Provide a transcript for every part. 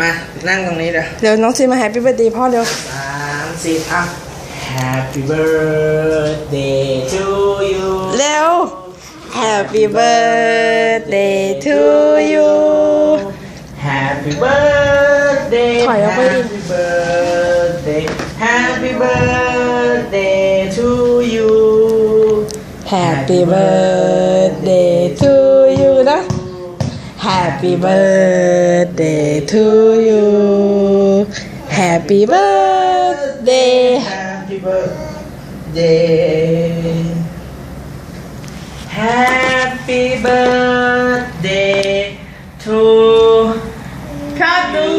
มา นั่งตรงนี้เดี๋ยวเดี๋ยวน้องซีมาแฮปปี้เบิร์ดเดย์พ่อเร็วสามสี่อะ Happy birthday to you เร็ว Happy birthday to you Happy birthday ถอยออกไปดิ Happy birthday Happy birthday to you Happy birthday to you นะ Happy birthday to you Happy birthday Happy birthday Happy birthday to ครับดู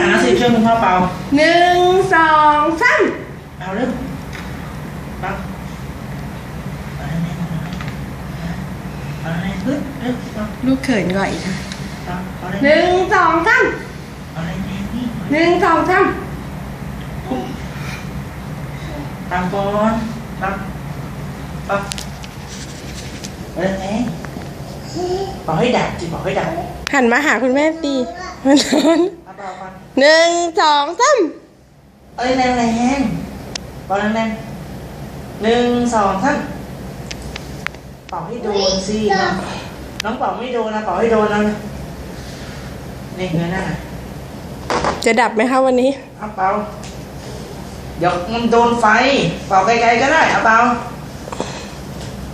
อ่ะน้องสิช่วยคุณพ่อเป่า หนึ่งสองสาม เอาเร็ว ลูกเขินก่อนอีกค่ะเป่าเอาหเร็วนึ่งสองสามเอาเร็วนี่หนึ่งสองสามตามก่อนเป่าเป่าเร็วเองเป่าให้ดับจิเป่าให้ดับหันมาหาคุณแม่ตีมันนอนเอาเป่าก่อนหนึ่งสองสามเอ้ยแรงแรงเป่าแรงแรงหนึ่งสองท่านเป่าให้โดนสิน้องน้องเป่าไม่โดนนะเป่าให้โดนนะนี่เงยหน้าจะดับไหมคะวันนี้เอาเป่าเดี๋ยวมันโดนไฟ เป่าไกลๆก็ได้เอาเป่า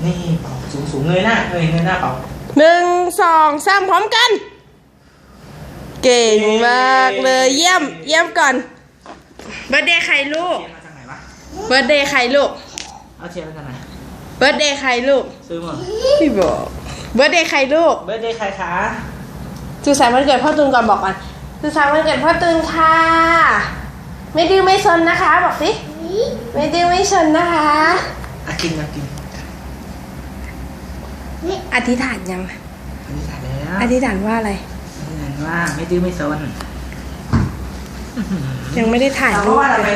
นี่เป่าสูงๆเงยหน้าเงยเงยหน้าเป่าหนึ่งสองสามพร้อมกัน เก่งมากเลยเยี่ยม เยี่ยมก่อนเบิร์ดเดย์ใครลูกเทียนมาจากไหนวะเบิร์ดเดย์ใครลูกเอาเทียนมาจากไหน เบิร์ดเดย์ใครลูก ซื้อมาพี่บอก เบิร์ดเดย์ใครลูก เบิร์ดเดย์ใครคะสุสานวันเกิดพ่อตูนก่อนบอกก่อนสุสานวันเกิดพ่อตูนค่ะ ไม่ดื้อไม่ซนนะคะ บอกสิ ไม่ดื้อไม่ซนนะคะอะกินมากินอธิษฐานยังอันนี้ถ่ายแล้วอธิษฐานว่าอะไรอธิษฐานว่าไม่ดื้อไม่ซนยังไม่ได้ถ่ายเพรูราะปว่าเลเรายไป